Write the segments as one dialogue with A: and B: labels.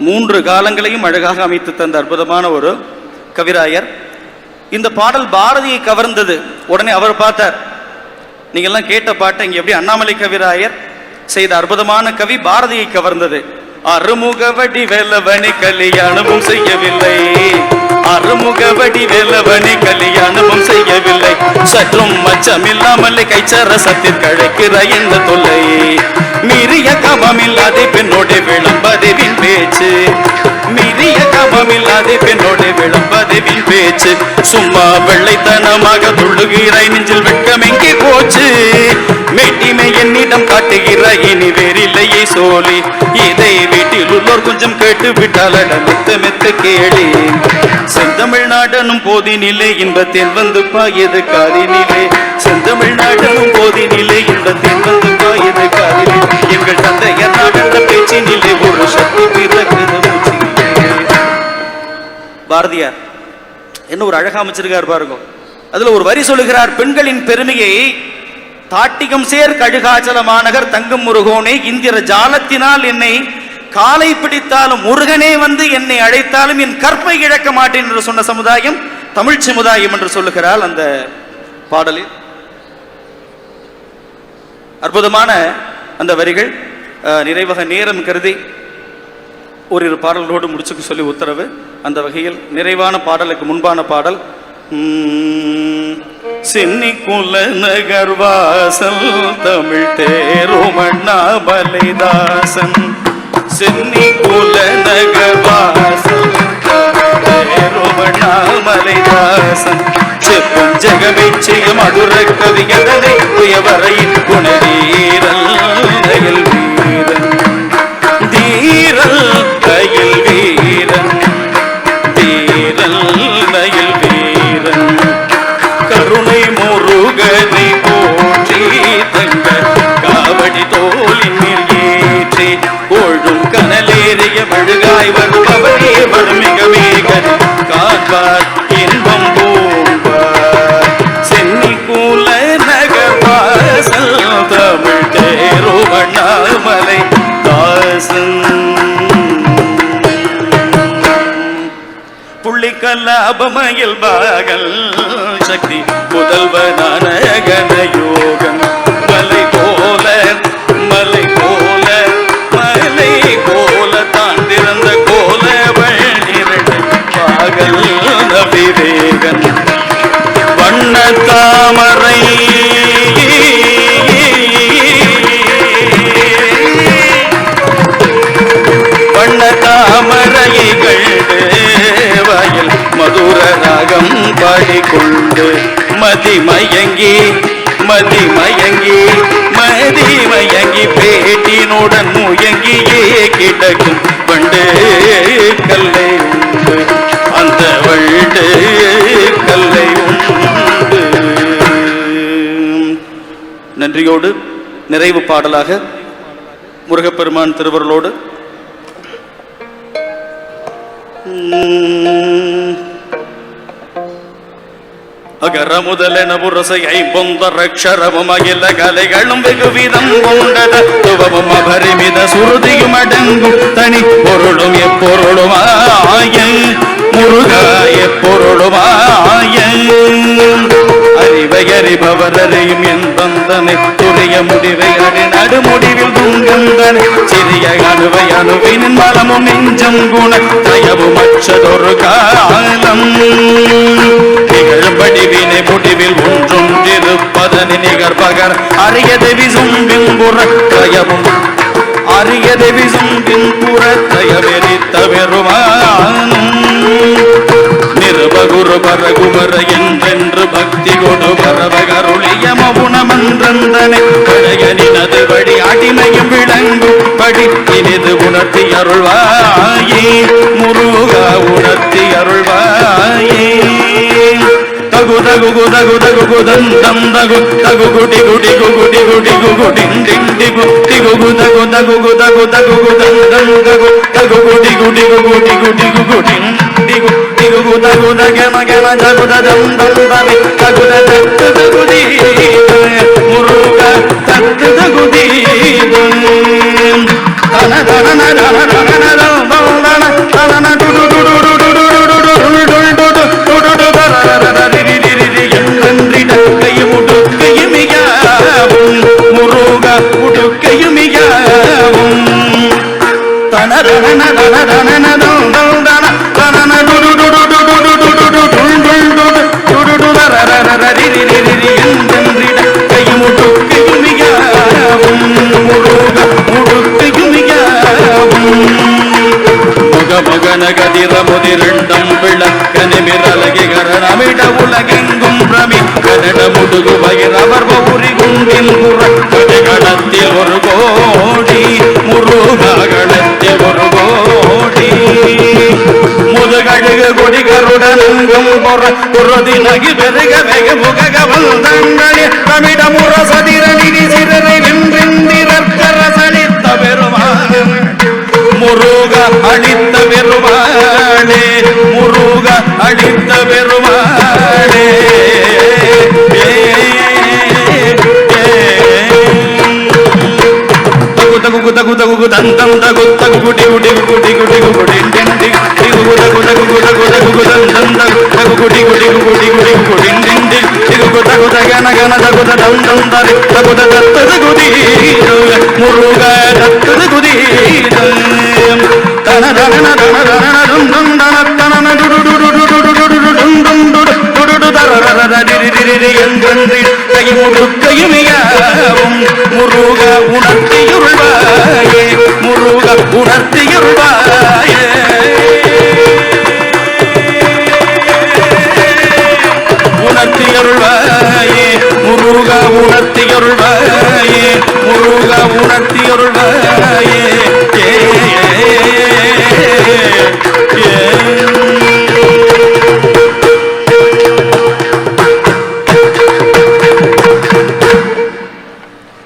A: மூன்று காலங்களையும் அழகாக அமைத்து தந்த அற்புதமான ஒரு கவிராயர். இந்த பாடல் பாரதியை கவர்ந்தது. உடனே அவர் பார்த்தார் நீங்கள்லாம் கேட்ட பாட்டை இங்க எப்படி அண்ணாமலை கவிராயர் செய்த அற்புதமான கவி பாரதியை கவர்ந்தது. அருமுகவடி வெல்லவனி கல்யாணமும் செய்யவில்லை. அருமுகவடி வெல்லவனி கல்யாணமும் செய்யவில்லை. சற்றும் மச்சமில்லாமலே கைச்சரசத்தில் கழைக்கிற இந்த தொல்லை. மீறிய கமமில்லாதே சும்மா வெள்ளைத்தனமாக துள்ளுகிறாய் நெஞ்சில் வெட்கம் எங்கே போச்சு? மேட்டிமை என்னிடம் காட்டுகிறாய் இனி வேறில்லையே சோழி. இதை வீட்டில் உள்ளோர் கொஞ்சம் கேட்டு விட்டால் அட மெத்த மெத்த கேளி. செந்தமிழ்நாடனும் போதினிலே இன்பத்தில் வந்து பாயது காதினிலே செந்தமிழ் நாடனும் போதினிலே இன்பத்தில் வந்து பாயது காதினிலே எங்கள் தந்தையர் நாடென்ற பேச்சினிலே ஒரு சக்தி பிறகு பாரதியார் என்ன ஒரு அழகா அமைச்சிருக்கார் பாருங்க. அதுல ஒரு வரி சொல்லுகிறார் பெண்களின் பெருமையை தாட்டிகம் சேர் கழுகாச்சல மாநகர் தங்கும் முருகோனே இந்திர ஜாலத்தினால் என்னை காலை பிடித்தாலும் முருகனே வந்து என்னை அழைத்தாலும் என் கற்பை இழக்க மாட்டேன் என்று சொன்ன சமுதாயம் தமிழ் சமுதாயம் என்று சொல்லுகிறாள் அந்த பாடலில். அற்புதமான அந்த வரிகள் நிறைவக நேரம் கருதி ஓரிரு பாடல்களோடு முடிச்சுக்க சொல்லி உத்தரவு. அந்த வகையில் நிறைவான பாடலுக்கு முன்பான பாடல் உம், சென்னி குல நகர்வாசல் தமிழ் தேருமண்ணாபலிதாசன் சென்னி குல நகர்வாசல் தேருமண்ணாமலைதாசன் செப்பும் ஜெகமெச்சிய மதுர கவிகதனை உயவரையின் குணவீரன் புள்ளிக்கல்லாபமயில் பாகல் சக்தி முதல்வனான நன்றியோடு நிறைவு பாடலாக முருகப்பெருமான் திருவருளோடு. அகர முதலென புரசை பொந்தரக்ஷரமும் அகில கலைகளும் வெகுவிதம் கொண்டத. துவமும் அபரிமித சுருதியும் அடங்கும் தனி பொருளும் எப்பொருளுமாய முருகா எப்பொருளுமாய அறிவை அறிபவர் அறியும் என் தந்தனை முடிவை அடி நடுமுடிவில் துங்கந்தனை சிறிய அணுவை அணுவின் மலமும் நெஞ்சம் குண தயவும் அச்சதொரு காலம். நிகழும்படி வினை முடிவில் ஒன்றும் திருப்பதனி நிகர் பகர் அரியதை விசும்பின் புறக்கயவும் அரியதை விசும்பின் புறக்கயவெறித்த பெருமானும் படி இனிது உணர்த்தி அருள்வாயே முருகா உணர்த்தி அருள்வாயே தகு தகு கு தகு தகு கு தந்தம் தகு தகு குடி குடி கு குடி குடி கு குடின் டின் டிகு டிகு கு தகு தகு கு தகு தகு கு தந்தம் தகு தகு குடி குடி கு குடி குடி கு குடின் டிகு டிகு கு தகு தகம கம தகு ததம் தம் தமி தகு தத்து தகு தி முருக தத்து தகு தி தன தன தன தன தன கனட முடுகு பகிரவர் பௌரி குண்டின் கடத்தில் ஒரு கோடி முருககளத்தில் ஒரு கோடி. முதுகழுகு கொடி கருடனங்கும் பொற குருதி நகி பெருக வெக முகக வந்தங்களி. தமிழ முரசதிர நிதி சிறரை வென்றெந்திரக்கரசளித்த பெருமாள். முருக அளித்த பெருமாளே. முருக அளித்த தகு தகு தந்தம் தகு தகு குடி குடி குடி குடி குடி டிண்டி திகு தகு தகு தகு தகு தந்தம் தகு தகு குடி குடி குடி குடி குடி டிண்டி திகு தகு தகன கன தகு தந்தம் தரி தகு தத்தது குதி முருக தத்தது குதி தன தன தன தன டும் டும் தன தன டுடு டுடு டுடு டுடு டுடு டும் டும் டுடு டுடு டு தர ர ர ர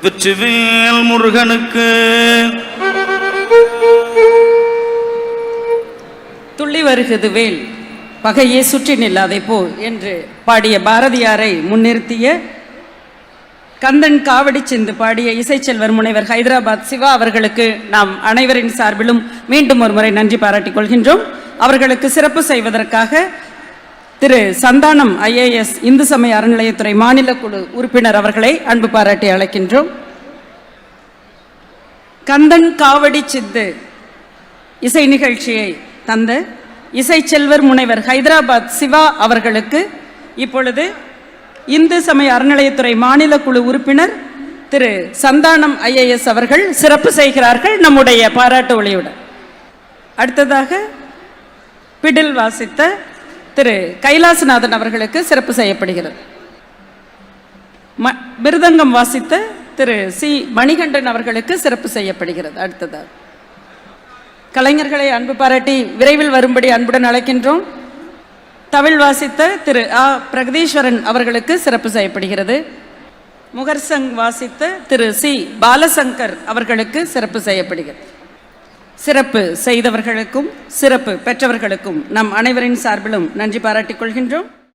A: வெற்றிவேல் முருகனுக்கு.
B: துள்ளி வருகிறது வேல். பகையே சுற்றி நில்லாதே போ என்று பாடிய பாரதியாரை முன்னிறுத்திய கந்தன் காவடி சிந்து பாடிய இசைச்செல்வர் முனைவர் ஹைதராபாத் சிவா அவர்களுக்கு நாம் அனைவரின் சார்பிலும் மீண்டும் ஒரு முறை நன்றி பாராட்டிக் கொள்கின்றோம். அவர்களுக்கு சிறப்பு செய்வதற்காக திரு சந்தானம் ஐஏஎஸ் இந்து சமய அறநிலையத்துறை மாநில குழு உறுப்பினர் அவர்களை அன்பு பாராட்டி அழைக்கின்றோம். கந்தன் காவடி சித்து இசை நிகழ்ச்சியை தந்த இசைச்செல்வர் முனைவர் ஹைதராபாத் சிவா அவர்களுக்கு இப்பொழுது இந்து சமய அறநிலையத்துறை மாநில குழு உறுப்பினர் திரு சந்தானம் ஐஏஎஸ் அவர்கள் சிறப்பு செய்கிறார்கள் நம்முடைய பாராட்டு ஒளியுடன். அடுத்ததாக பிடில் வாசித்த திரு கைலாசநாதன் அவர்களுக்கு சிறப்பு செய்யப்படுகிறது. ம மிருதங்கம் வாசித்த திரு சி மணிகண்டன் அவர்களுக்கு சிறப்பு செய்யப்படுகிறது. அடுத்ததாக. கலைஞர்களை அன்பு பாராட்டி விரைவில் வரும்படி அன்புடன் அழைக்கின்றோம். தமிழ் வாசித்த திரு ஆ. பிரகதீஸ்வரன் அவர்களுக்கு சிறப்பு செய்யப்படுகிறது. முகர்சங் வாசித்த திரு சி. பாலசங்கர் அவர்களுக்கு சிறப்பு செய்யப்படுகிறது. சிறப்பு செய்தவர்களுக்கும் சிறப்பு பெற்றவர்களுக்கும் நம் அனைவரின் சார்பிலும் நன்றி பாராட்டிக் கொள்கின்றோம்.